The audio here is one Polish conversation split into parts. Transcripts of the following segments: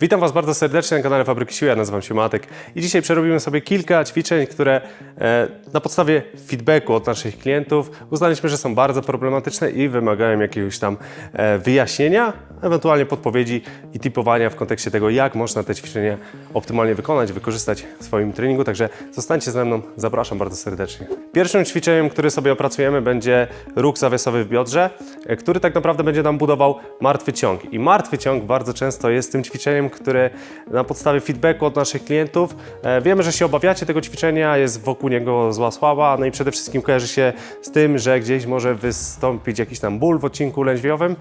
Witam Was bardzo serdecznie na kanale Fabryki Siły, ja nazywam się Matek i dzisiaj przerobimy sobie kilka ćwiczeń, które e, na podstawie feedbacku od naszych klientów uznaliśmy, że są bardzo problematyczne i wymagają jakiegoś tam e, wyjaśnienia, ewentualnie podpowiedzi i typowania w kontekście tego, jak można te ćwiczenia optymalnie wykonać, wykorzystać w swoim treningu, także zostańcie ze mną, zapraszam bardzo serdecznie. Pierwszym ćwiczeniem, które sobie opracujemy będzie ruch zawiasowy w biodrze, e, który tak naprawdę będzie nam budował martwy ciąg i martwy ciąg bardzo często jest tym ćwiczeniem, które na podstawie feedbacku od naszych klientów e, wiemy, że się obawiacie tego ćwiczenia, jest wokół niego zła sława, no i przede wszystkim kojarzy się z tym, że gdzieś może wystąpić jakiś tam ból w odcinku lędźwiowym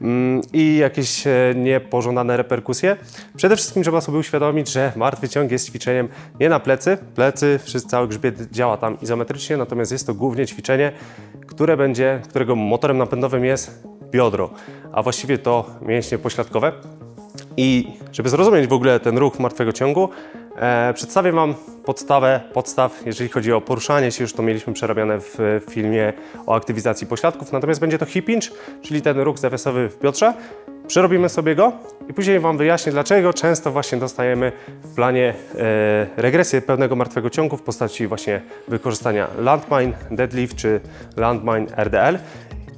mm, i jakieś e, niepożądane reperkusje. Przede wszystkim trzeba sobie uświadomić, że martwy ciąg jest ćwiczeniem nie na plecy. Plecy, wszyscy, cały grzbiet działa tam izometrycznie, natomiast jest to głównie ćwiczenie, które będzie, którego motorem napędowym jest biodro, a właściwie to mięśnie pośladkowe. I żeby zrozumieć w ogóle ten ruch martwego ciągu, e, przedstawię Wam podstawę podstaw, jeżeli chodzi o poruszanie się, już to mieliśmy przerabiane w, filmie o aktywizacji pośladków, natomiast będzie to hip hinge, czyli ten ruch zawiasowy w biodrze. Przerobimy sobie go i później Wam wyjaśnię, dlaczego często właśnie dostajemy w planie e, regresję pełnego martwego ciągu w postaci właśnie wykorzystania landmine, deadlift czy landmine RDL.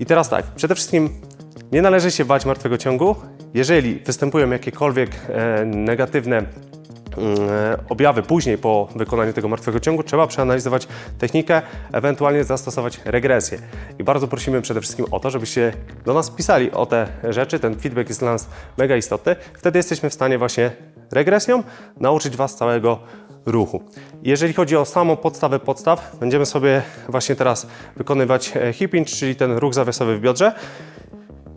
I teraz tak, przede wszystkim nie należy się bać martwego ciągu. Jeżeli występują jakiekolwiek e, negatywne mm, e, objawy później po wykonaniu tego martwego ciągu, trzeba przeanalizować technikę, ewentualnie zastosować regresję. I bardzo prosimy przede wszystkim o to, żebyście do nas pisali o te rzeczy. Ten feedback jest dla nas mega istotny. Wtedy jesteśmy w stanie właśnie regresją nauczyć Was całego ruchu. Jeżeli chodzi o samą podstawę podstaw, będziemy sobie właśnie teraz wykonywać e, hip hinge, czyli ten ruch zawiasowy w biodrze.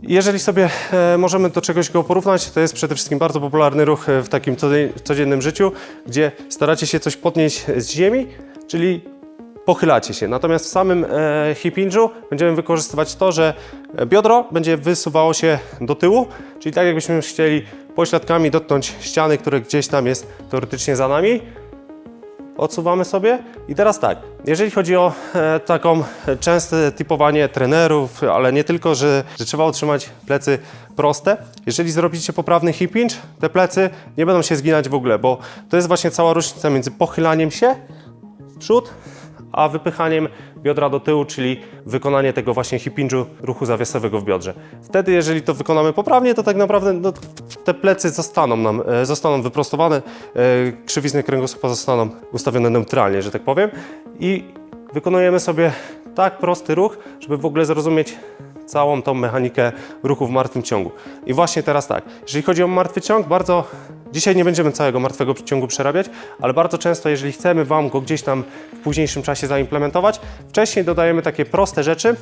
Jeżeli sobie e, możemy do czegoś go porównać, to jest przede wszystkim bardzo popularny ruch e, w takim codzien- codziennym życiu, gdzie staracie się coś podnieść z ziemi, czyli pochylacie się. Natomiast w samym e, hip będziemy wykorzystywać to, że biodro będzie wysuwało się do tyłu, czyli tak jakbyśmy chcieli pośladkami dotknąć ściany, które gdzieś tam jest teoretycznie za nami, odsuwamy sobie. I teraz tak, jeżeli chodzi o e, taką częste typowanie trenerów, ale nie tylko, że, że trzeba utrzymać plecy proste. Jeżeli zrobicie poprawny hip hinge, te plecy nie będą się zginać w ogóle, bo to jest właśnie cała różnica między pochylaniem się w przód, a wypychaniem biodra do tyłu, czyli wykonanie tego właśnie hip hinge'u, ruchu zawiasowego w biodrze. Wtedy, jeżeli to wykonamy poprawnie, to tak naprawdę no, te plecy zostaną nam, e, zostaną wyprostowane, e, krzywizny kręgosłupa zostaną ustawione neutralnie, że tak powiem i wykonujemy sobie tak prosty ruch, żeby w ogóle zrozumieć całą tą mechanikę ruchu w martwym ciągu. I właśnie teraz tak, jeżeli chodzi o martwy ciąg, bardzo dzisiaj nie będziemy całego martwego ciągu przerabiać, ale bardzo często, jeżeli chcemy Wam go gdzieś tam w późniejszym czasie zaimplementować, wcześniej dodajemy takie proste rzeczy,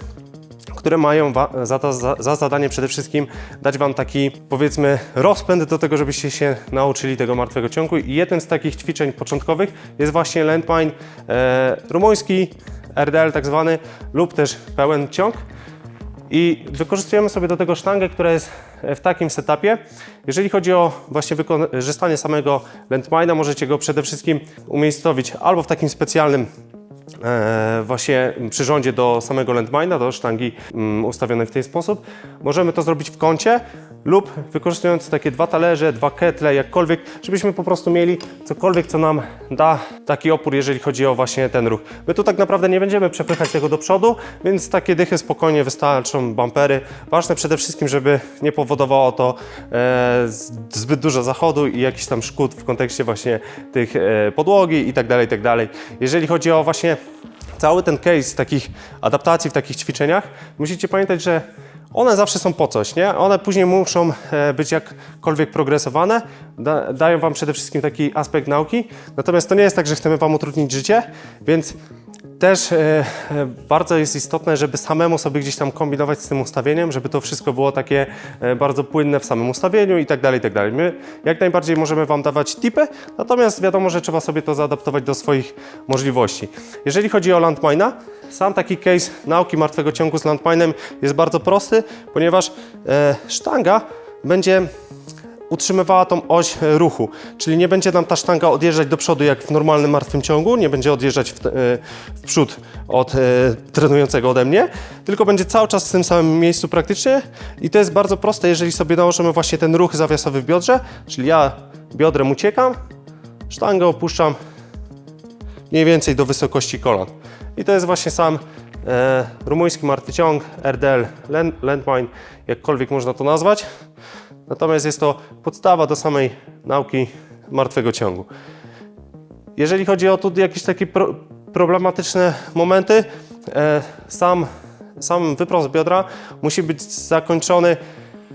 które mają za, to, za, za zadanie przede wszystkim dać Wam taki, powiedzmy, rozpęd do tego, żebyście się nauczyli tego martwego ciągu. I jednym z takich ćwiczeń początkowych jest właśnie landmine e, rumuński, RDL tak zwany, lub też pełen ciąg. I wykorzystujemy sobie do tego sztangę, która jest w takim setupie. Jeżeli chodzi o właśnie wykorzystanie samego landmine'a, możecie go przede wszystkim umiejscowić albo w takim specjalnym e, właśnie przyrządzie do samego landmine'a, do sztangi mm, ustawionej w ten sposób. Możemy to zrobić w kącie lub wykorzystując takie dwa talerze, dwa ketle, jakkolwiek, żebyśmy po prostu mieli cokolwiek, co nam da taki opór, jeżeli chodzi o właśnie ten ruch. My tu tak naprawdę nie będziemy przepychać tego do przodu, więc takie dychy spokojnie wystarczą, bumpery. Ważne przede wszystkim, żeby nie powodowało to e, zbyt dużo zachodu i jakiś tam szkód w kontekście właśnie tych e, podłogi i tak dalej, i tak dalej. Jeżeli chodzi o właśnie cały ten case takich adaptacji w takich ćwiczeniach, musicie pamiętać, że one zawsze są po coś, nie? One później muszą e, być jakkolwiek progresowane, da, dają Wam przede wszystkim taki aspekt nauki, natomiast to nie jest tak, że chcemy Wam utrudnić życie, więc też e, e, bardzo jest istotne, żeby samemu sobie gdzieś tam kombinować z tym ustawieniem, żeby to wszystko było takie e, bardzo płynne w samym ustawieniu i tak dalej, i tak dalej. My jak najbardziej możemy Wam dawać tipy, natomiast wiadomo, że trzeba sobie to zaadaptować do swoich możliwości. Jeżeli chodzi o landmine'a, sam taki case nauki martwego ciągu z landmine'em jest bardzo prosty, ponieważ sztanga będzie utrzymywała tą oś e, ruchu, czyli nie będzie nam ta sztanga odjeżdżać do przodu jak w normalnym martwym ciągu, nie będzie odjeżdżać w, e, w przód od e, trenującego ode mnie, tylko będzie cały czas w tym samym miejscu praktycznie i to jest bardzo proste, jeżeli sobie nałożymy właśnie ten ruch zawiasowy w biodrze, czyli ja biodrem uciekam, sztangę opuszczam mniej więcej do wysokości kolan. I to jest właśnie sam e, rumuński martwy ciąg, RDL land- Landmine, jakkolwiek można to nazwać. Natomiast jest to podstawa do samej nauki martwego ciągu. Jeżeli chodzi o tu jakieś takie pro, problematyczne momenty, e, sam, sam wyprost biodra musi być zakończony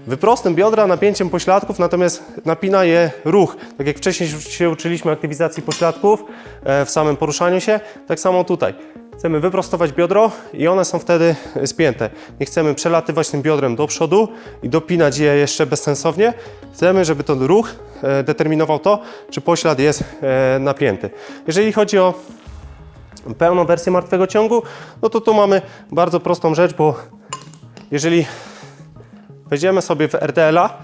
wyprostem biodra, napięciem pośladków, natomiast napina je ruch. Tak jak wcześniej się uczyliśmy aktywizacji pośladków e, w samym poruszaniu się, tak samo tutaj. Chcemy wyprostować biodro i one są wtedy spięte. Nie chcemy przelatywać tym biodrem do przodu i dopinać je jeszcze bezsensownie. Chcemy, żeby ten ruch e, determinował to, czy poślad jest e, napięty. Jeżeli chodzi o pełną wersję martwego ciągu, no to tu mamy bardzo prostą rzecz, bo jeżeli wejdziemy sobie w RDL-a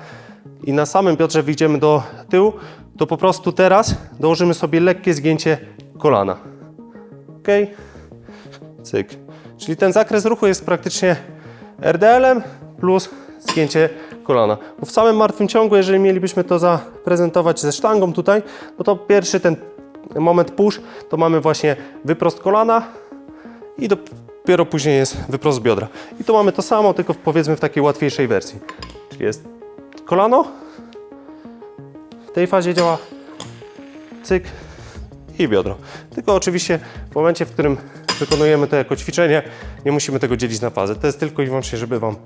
i na samym biodrze wyjdziemy do tyłu, to po prostu teraz dołożymy sobie lekkie zgięcie kolana. Ok? Cyk. Czyli ten zakres ruchu jest praktycznie RDL-em plus zgięcie kolana. Bo w samym martwym ciągu, jeżeli mielibyśmy to zaprezentować ze sztangą tutaj, no to pierwszy ten moment push, to mamy właśnie wyprost kolana i dopiero później jest wyprost biodra. I tu mamy to samo, tylko powiedzmy w takiej łatwiejszej wersji. Czyli jest kolano, w tej fazie działa cyk i biodro. Tylko oczywiście w momencie, w którym wykonujemy to jako ćwiczenie, nie musimy tego dzielić na fazy. To jest tylko i wyłącznie, żeby Wam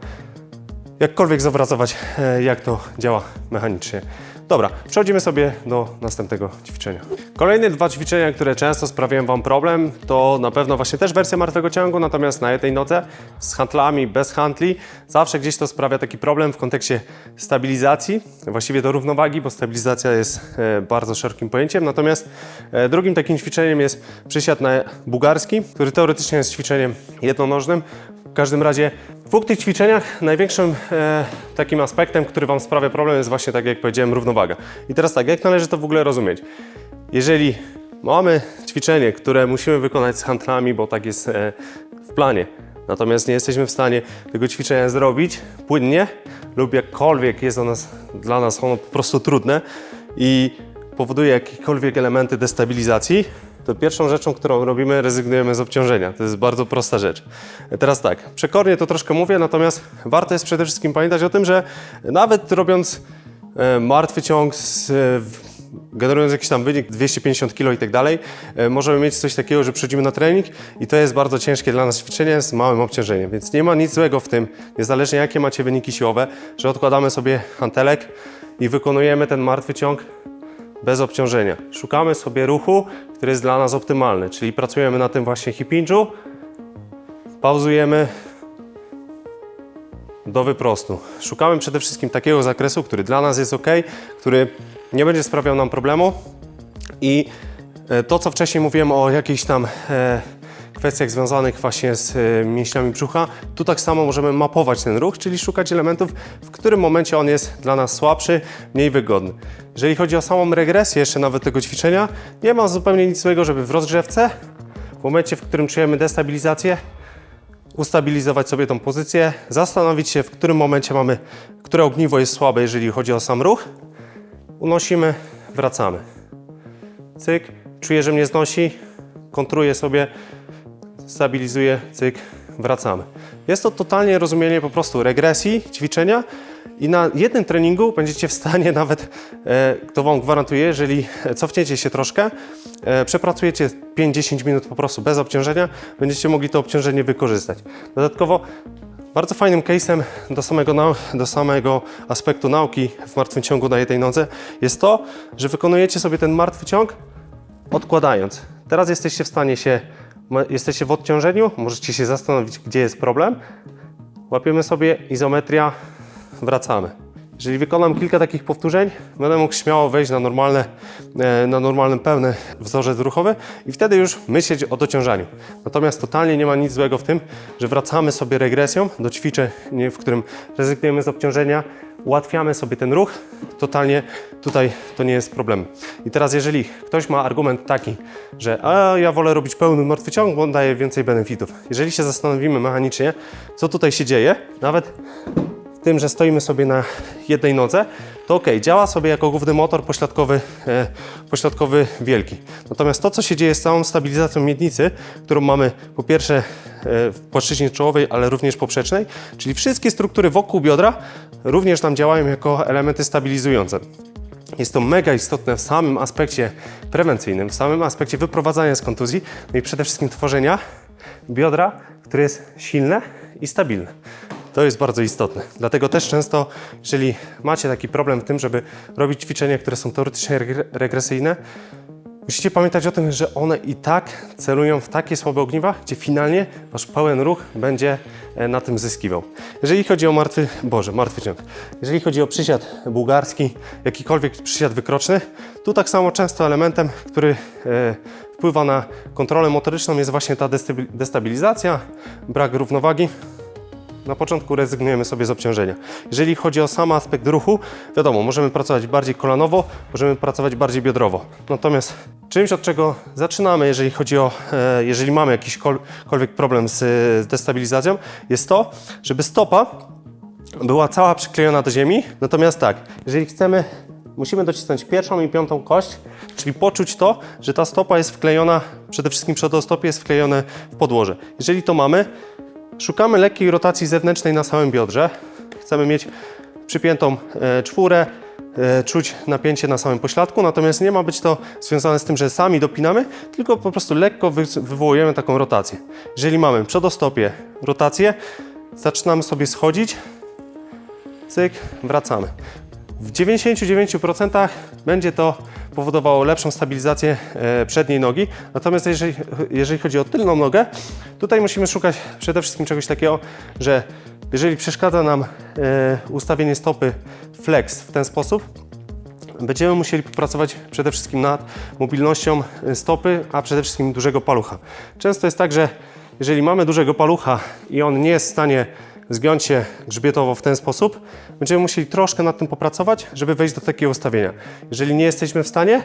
jakkolwiek zobrazować, e, jak to działa mechanicznie. Dobra, przechodzimy sobie do następnego ćwiczenia. Kolejne dwa ćwiczenia, które często sprawiają Wam problem, to na pewno właśnie też wersja martwego ciągu, natomiast na jednej nodze z handlami, bez handli. Zawsze gdzieś to sprawia taki problem w kontekście stabilizacji, właściwie do równowagi, bo stabilizacja jest e, bardzo szerokim pojęciem. Natomiast e, drugim takim ćwiczeniem jest przysiad na bułgarski, który teoretycznie jest ćwiczeniem jednonożnym. W każdym razie w dwóch tych ćwiczeniach największym e, takim aspektem, który Wam sprawia problem jest właśnie, tak jak powiedziałem, równowaga. I teraz tak, jak należy to w ogóle rozumieć? Jeżeli mamy ćwiczenie, które musimy wykonać z handlami, bo tak jest e, w planie, natomiast nie jesteśmy w stanie tego ćwiczenia zrobić płynnie lub jakkolwiek jest nas, dla nas ono po prostu trudne i powoduje jakiekolwiek elementy destabilizacji, to pierwszą rzeczą, którą robimy, rezygnujemy z obciążenia. To jest bardzo prosta rzecz. Teraz tak, przekornie to troszkę mówię, natomiast warto jest przede wszystkim pamiętać o tym, że nawet robiąc e, martwy ciąg, e, generując jakiś tam wynik 250 kg i tak dalej, e, możemy mieć coś takiego, że przychodzimy na trening i to jest bardzo ciężkie dla nas ćwiczenie z małym obciążeniem, więc nie ma nic złego w tym, niezależnie jakie macie wyniki siłowe, że odkładamy sobie hantelek i wykonujemy ten martwy ciąg bez obciążenia. Szukamy sobie ruchu, który jest dla nas optymalny, czyli pracujemy na tym właśnie hip pauzujemy do wyprostu. Szukamy przede wszystkim takiego zakresu, który dla nas jest ok, który nie będzie sprawiał nam problemu i e, to, co wcześniej mówiłem o jakichś tam e, kwestiach związanych właśnie z e, mięśniami brzucha, tu tak samo możemy mapować ten ruch, czyli szukać elementów, w którym momencie on jest dla nas słabszy, mniej wygodny. Jeżeli chodzi o samą regresję jeszcze nawet tego ćwiczenia, nie ma zupełnie nic złego, żeby w rozgrzewce, w momencie, w którym czujemy destabilizację, ustabilizować sobie tą pozycję, zastanowić się, w którym momencie mamy, które ogniwo jest słabe, jeżeli chodzi o sam ruch. Unosimy, wracamy. Cyk, czuję, że mnie znosi, kontruję sobie, stabilizuję, cyk, wracamy. Jest to totalnie rozumienie po prostu regresji, ćwiczenia i na jednym treningu będziecie w stanie nawet, e, to Wam gwarantuję, jeżeli cofniecie się troszkę, e, przepracujecie 5-10 minut po prostu bez obciążenia, będziecie mogli to obciążenie wykorzystać. Dodatkowo bardzo fajnym case'em do samego, do samego aspektu nauki w martwym ciągu na jednej nodze jest to, że wykonujecie sobie ten martwy ciąg odkładając. Teraz jesteście w stanie się, jesteście w odciążeniu, możecie się zastanowić, gdzie jest problem. Łapiemy sobie izometria, wracamy. Jeżeli wykonam kilka takich powtórzeń, będę mógł śmiało wejść na, normalne, e, na normalny, pełny wzorzec ruchowy i wtedy już myśleć o dociążaniu. Natomiast totalnie nie ma nic złego w tym, że wracamy sobie regresją do ćwiczeń, w którym rezygnujemy z obciążenia, ułatwiamy sobie ten ruch. Totalnie tutaj to nie jest problem. I teraz jeżeli ktoś ma argument taki, że a ja wolę robić pełny martwy ciąg, bo on daje więcej benefitów. Jeżeli się zastanowimy mechanicznie, co tutaj się dzieje, nawet tym, że stoimy sobie na jednej nodze, to ok, działa sobie jako główny motor pośladkowy, e, pośladkowy wielki. Natomiast to, co się dzieje z całą stabilizacją miednicy, którą mamy po pierwsze e, w płaszczyźnie czołowej, ale również poprzecznej, czyli wszystkie struktury wokół biodra również nam działają jako elementy stabilizujące. Jest to mega istotne w samym aspekcie prewencyjnym, w samym aspekcie wyprowadzania z kontuzji, no i przede wszystkim tworzenia biodra, które jest silne i stabilne. To jest bardzo istotne. Dlatego też często, jeżeli macie taki problem w tym, żeby robić ćwiczenia, które są teoretycznie regre- regresyjne, musicie pamiętać o tym, że one i tak celują w takie słabe ogniwa, gdzie finalnie wasz pełen ruch będzie e, na tym zyskiwał. Jeżeli chodzi o martwy, Boże, martwy ciąg. Jeżeli chodzi o przysiad bułgarski, jakikolwiek przysiad wykroczny, tu tak samo często elementem, który e, wpływa na kontrolę motoryczną jest właśnie ta destabi- destabilizacja, brak równowagi. Na początku rezygnujemy sobie z obciążenia. Jeżeli chodzi o sam aspekt ruchu, wiadomo, możemy pracować bardziej kolanowo, możemy pracować bardziej biodrowo. Natomiast czymś, od czego zaczynamy, jeżeli chodzi o, e, jeżeli mamy jakikolwiek problem z, destabilizacją, jest to, żeby stopa była cała przyklejona do ziemi. Natomiast tak, jeżeli chcemy, musimy docisnąć pierwszą i piątą kość, czyli poczuć to, że ta stopa jest wklejona, przede wszystkim przedostopie jest wklejone w podłoże. Jeżeli to mamy, Szukamy lekkiej rotacji zewnętrznej na samym biodrze. Chcemy mieć przypiętą e, czwórę, e, czuć napięcie na samym pośladku, natomiast nie ma być to związane z tym, że sami dopinamy, tylko po prostu lekko wy, wywołujemy taką rotację. Jeżeli mamy przedostopie, rotację, zaczynamy sobie schodzić, cyk, wracamy. W 99% będzie to powodowało lepszą stabilizację e, przedniej nogi. Natomiast jeżeli, jeżeli chodzi o tylną nogę, tutaj musimy szukać przede wszystkim czegoś takiego, że jeżeli przeszkadza nam e, ustawienie stopy flex w ten sposób, będziemy musieli popracować przede wszystkim nad mobilnością e, stopy, a przede wszystkim dużego palucha. Często jest tak, że jeżeli mamy dużego palucha i on nie jest w stanie zgiąć się grzbietowo w ten sposób, będziemy musieli troszkę nad tym popracować, żeby wejść do takiego ustawienia. Jeżeli nie jesteśmy w stanie,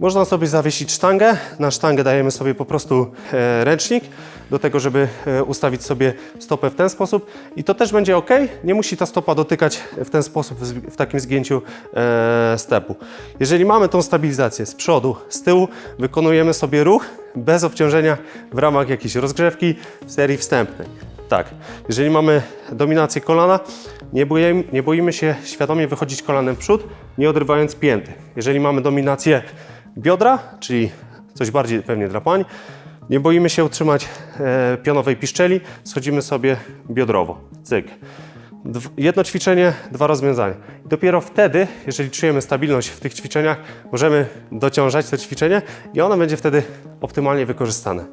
można sobie zawiesić sztangę. Na sztangę dajemy sobie po prostu e, ręcznik do tego, żeby e, ustawić sobie stopę w ten sposób i to też będzie ok. Nie musi ta stopa dotykać w ten sposób, w, takim zgięciu e, stepu. Jeżeli mamy tą stabilizację z przodu, z tyłu, wykonujemy sobie ruch bez obciążenia w ramach jakiejś rozgrzewki serii wstępnej. Tak, jeżeli mamy dominację kolana, nie boimy, nie boimy się świadomie wychodzić kolanem w przód, nie odrywając pięty. Jeżeli mamy dominację biodra, czyli coś bardziej pewnie dla pań, nie boimy się utrzymać e, pionowej piszczeli, schodzimy sobie biodrowo. Cyk. Dw- Jedno ćwiczenie, dwa rozwiązania. Dopiero wtedy, jeżeli czujemy stabilność w tych ćwiczeniach, możemy dociążać to ćwiczenie i ono będzie wtedy optymalnie wykorzystane.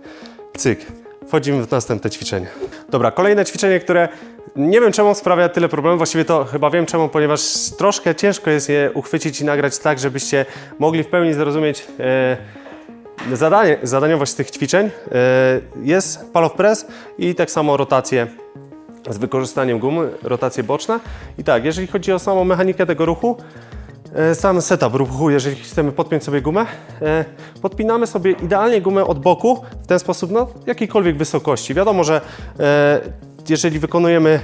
Cyk. Wchodzimy w następne ćwiczenie. Dobra, kolejne ćwiczenie, które nie wiem czemu sprawia tyle problemów, właściwie to chyba wiem czemu, ponieważ troszkę ciężko jest je uchwycić i nagrać tak, żebyście mogli w pełni zrozumieć e, zadanie, zadaniowość tych ćwiczeń. E, jest palow press i tak samo rotacje z wykorzystaniem gumy, rotacje boczne. I tak, jeżeli chodzi o samą mechanikę tego ruchu, sam setup ruchu, jeżeli chcemy podpiąć sobie gumę, e, podpinamy sobie idealnie gumę od boku, w ten sposób, no, jakiejkolwiek wysokości. Wiadomo, że e, jeżeli wykonujemy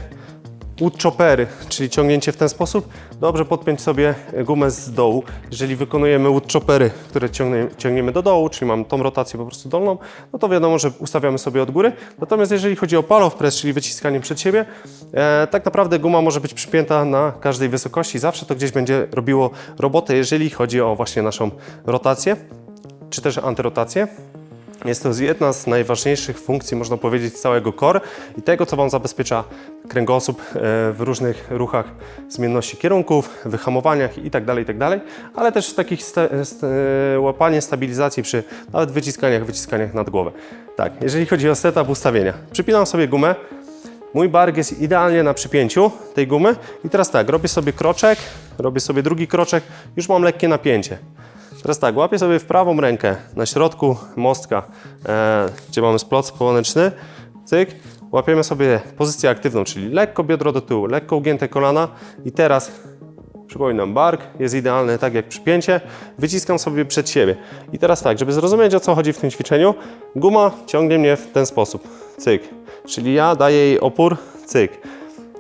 wood choppery, czyli ciągnięcie w ten sposób, dobrze podpiąć sobie gumę z dołu. Jeżeli wykonujemy wood choppery, które ciągnie, ciągniemy do dołu, czyli mamy tą rotację po prostu dolną, no to wiadomo, że ustawiamy sobie od góry. Natomiast jeżeli chodzi o palow press, czyli wyciskanie przed siebie, e, tak naprawdę guma może być przypięta na każdej wysokości. Zawsze to gdzieś będzie robiło robotę, jeżeli chodzi o właśnie naszą rotację, czy też antyrotację. Jest to jedna z najważniejszych funkcji, można powiedzieć, całego core i tego, co Wam zabezpiecza kręgosłup e, w różnych ruchach zmienności kierunków, wyhamowaniach itd., itd., ale też takich sta, st, e, łapanie stabilizacji przy nawet wyciskaniach, wyciskaniach nad głowę. Tak, jeżeli chodzi o setup ustawienia, przypinam sobie gumę, Mój bark jest idealnie na przypięciu tej gumy i teraz tak, robię sobie kroczek, robię sobie drugi kroczek, już mam lekkie napięcie. Teraz tak, łapię sobie w prawą rękę na środku mostka, e, gdzie mamy splot połoneczny, cyk, łapiemy sobie pozycję aktywną, czyli lekko biodro do tyłu, lekko ugięte kolana i teraz Przypominam, bark jest idealny tak jak przypięcie, wyciskam sobie przed siebie. I teraz tak, żeby zrozumieć o co chodzi w tym ćwiczeniu, guma ciągnie mnie w ten sposób, cyk. Czyli ja daję jej opór, cyk.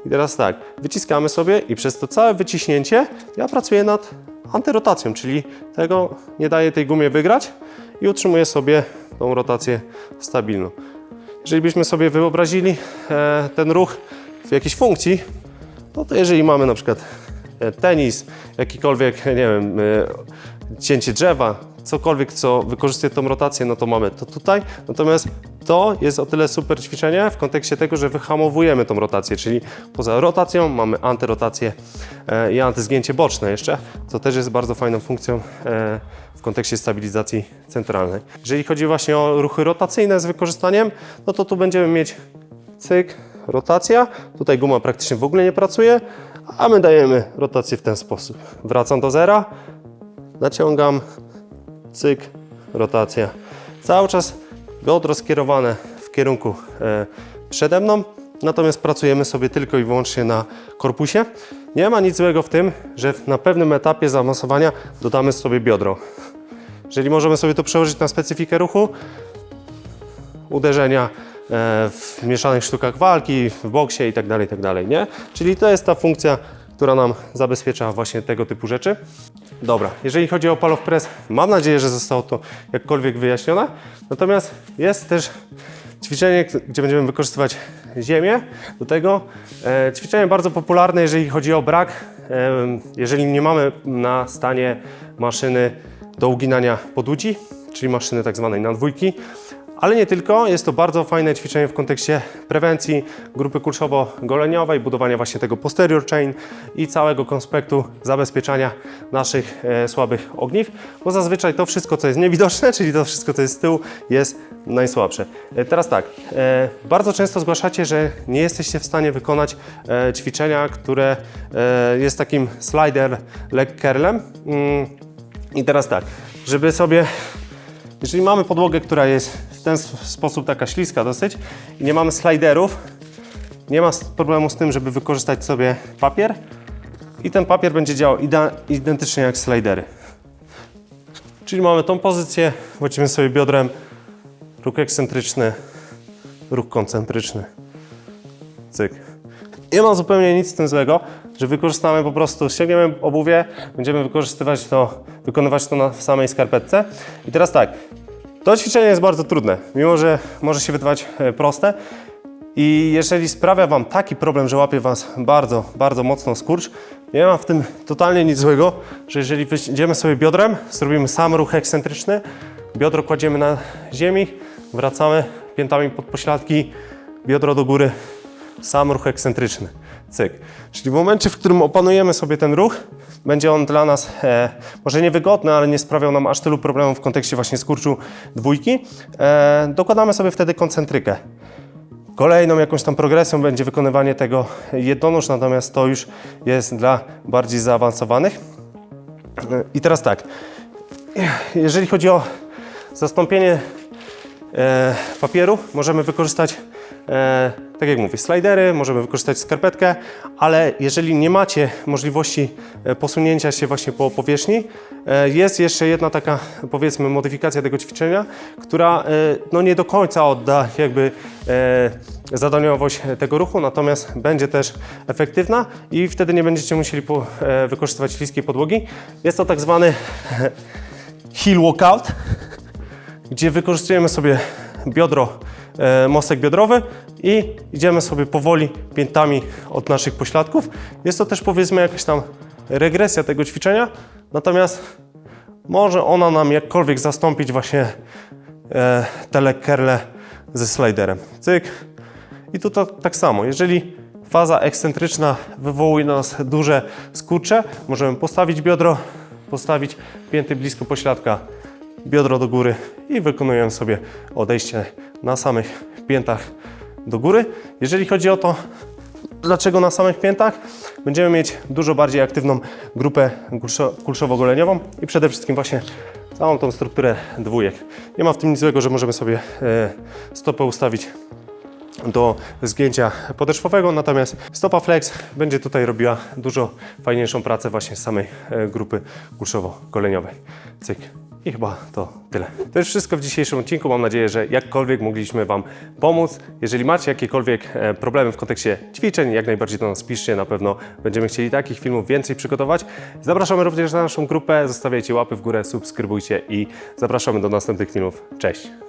I teraz tak, wyciskamy sobie i przez to całe wyciśnięcie ja pracuję nad antyrotacją, czyli tego nie daję tej gumie wygrać i utrzymuję sobie tą rotację stabilną. Jeżeli byśmy sobie wyobrazili e, ten ruch w jakiejś funkcji, no to jeżeli mamy na przykład e, tenis, jakikolwiek, nie wiem, e, cięcie drzewa, cokolwiek, co wykorzystuje tą rotację, no to mamy to tutaj. Natomiast to jest o tyle super ćwiczenie w kontekście tego, że wyhamowujemy tą rotację, czyli poza rotacją mamy antyrotację e, i antyzgięcie boczne jeszcze, co też jest bardzo fajną funkcją e, w kontekście stabilizacji centralnej. Jeżeli chodzi właśnie o ruchy rotacyjne z wykorzystaniem, no to tu będziemy mieć cyk, rotacja. Tutaj guma praktycznie w ogóle nie pracuje, a my dajemy rotację w ten sposób. Wracam do zera, naciągam, cyk, rotacja. Cały czas biodro skierowane w kierunku e, przede mną, natomiast pracujemy sobie tylko i wyłącznie na korpusie. Nie ma nic złego w tym, że na pewnym etapie zaawansowania dodamy sobie biodro. Jeżeli możemy sobie to przełożyć na specyfikę ruchu, uderzenia e, w mieszanych sztukach walki, w boksie i tak dalej, i tak nie? Czyli to jest ta funkcja, która nam zabezpiecza właśnie tego typu rzeczy. Dobra, jeżeli chodzi o Pal of Press, mam nadzieję, że zostało to jakkolwiek wyjaśnione. Natomiast jest też ćwiczenie, gdzie będziemy wykorzystywać ziemię do tego. E, ćwiczenie bardzo popularne, jeżeli chodzi o brak. E, jeżeli nie mamy na stanie maszyny do uginania podłudzi, czyli maszyny tak zwanej na dwójki, ale nie tylko, jest to bardzo fajne ćwiczenie w kontekście prewencji grupy kulszowo-goleniowej, budowania właśnie tego posterior chain i całego konspektu zabezpieczania naszych e, słabych ogniw, bo zazwyczaj to wszystko, co jest niewidoczne, czyli to wszystko, co jest z tyłu, jest najsłabsze. E, teraz tak, e, bardzo często zgłaszacie, że nie jesteście w stanie wykonać e, ćwiczenia, które e, jest takim slider leg curlem. Mm, I teraz tak, żeby sobie jeżeli mamy podłogę, która jest w ten sposób taka śliska dosyć i nie mamy sliderów, nie ma problemu z tym, żeby wykorzystać sobie papier i ten papier będzie działał identycznie jak slidery. Czyli mamy tą pozycję, właściwie sobie biodrem, ruch ekscentryczny, ruch koncentryczny. Cyk. Nie ma zupełnie nic z tym złego, że wykorzystamy po prostu, ściągniemy obuwie, będziemy wykorzystywać to, wykonywać to na samej skarpetce. I teraz tak, to ćwiczenie jest bardzo trudne, mimo że może się wydawać e, proste. I jeżeli sprawia Wam taki problem, że łapie Was bardzo, bardzo mocno skurcz, nie ma w tym totalnie nic złego, że jeżeli wyjdziemy sobie biodrem, zrobimy sam ruch ekscentryczny, biodro kładziemy na ziemi, wracamy piętami pod pośladki, biodro do góry, sam ruch ekscentryczny. Cyk. Czyli w momencie, w którym opanujemy sobie ten ruch, będzie on dla nas e, może niewygodny, ale nie sprawiał nam aż tylu problemów w kontekście właśnie skurczu dwójki. E, dokładamy sobie wtedy koncentrykę. Kolejną jakąś tam progresją będzie wykonywanie tego jednonóż, natomiast to już jest dla bardziej zaawansowanych. E, I teraz tak, jeżeli chodzi o zastąpienie e, papieru, możemy wykorzystać, e, tak jak mówię, slidery, możemy wykorzystać skarpetkę, ale jeżeli nie macie możliwości e, posunięcia się właśnie po powierzchni, e, jest jeszcze jedna taka, powiedzmy, modyfikacja tego ćwiczenia, która no nie do końca odda jakby zadaniowość tego ruchu, natomiast będzie też efektywna i wtedy nie będziecie musieli po, wykorzystywać śliskiej podłogi. Jest to tak zwany heel walkout gdzie wykorzystujemy sobie biodro, e, mostek biodrowy i idziemy sobie powoli piętami od naszych pośladków. Jest to też powiedzmy jakaś tam regresja tego ćwiczenia, natomiast może ona nam jakkolwiek zastąpić właśnie e, te lekkerle ze sliderem. Cyk. I tu to, tak samo, jeżeli faza ekscentryczna wywołuje nas duże skurcze, możemy postawić biodro, postawić pięty blisko pośladka, biodro do góry i wykonujemy sobie odejście na samych piętach do góry. Jeżeli chodzi o to, dlaczego na samych piętach, będziemy mieć dużo bardziej aktywną grupę kulszo- kulszowo-goleniową i przede wszystkim właśnie całą tą strukturę dwójek. Nie ma w tym nic złego, że możemy sobie e, stopę ustawić do zgięcia podeszwowego, natomiast stopa flex będzie tutaj robiła dużo fajniejszą pracę właśnie z samej e, grupy kulszowo-goleniowej. Cyk. I chyba to tyle. To już wszystko w dzisiejszym odcinku. Mam nadzieję, że jakkolwiek mogliśmy Wam pomóc. Jeżeli macie jakiekolwiek e, problemy w kontekście ćwiczeń, jak najbardziej do nas piszcie. Na pewno będziemy chcieli takich filmów więcej przygotować. Zapraszamy również na naszą grupę. Zostawiajcie łapy w górę, subskrybujcie i zapraszamy do następnych filmów. Cześć!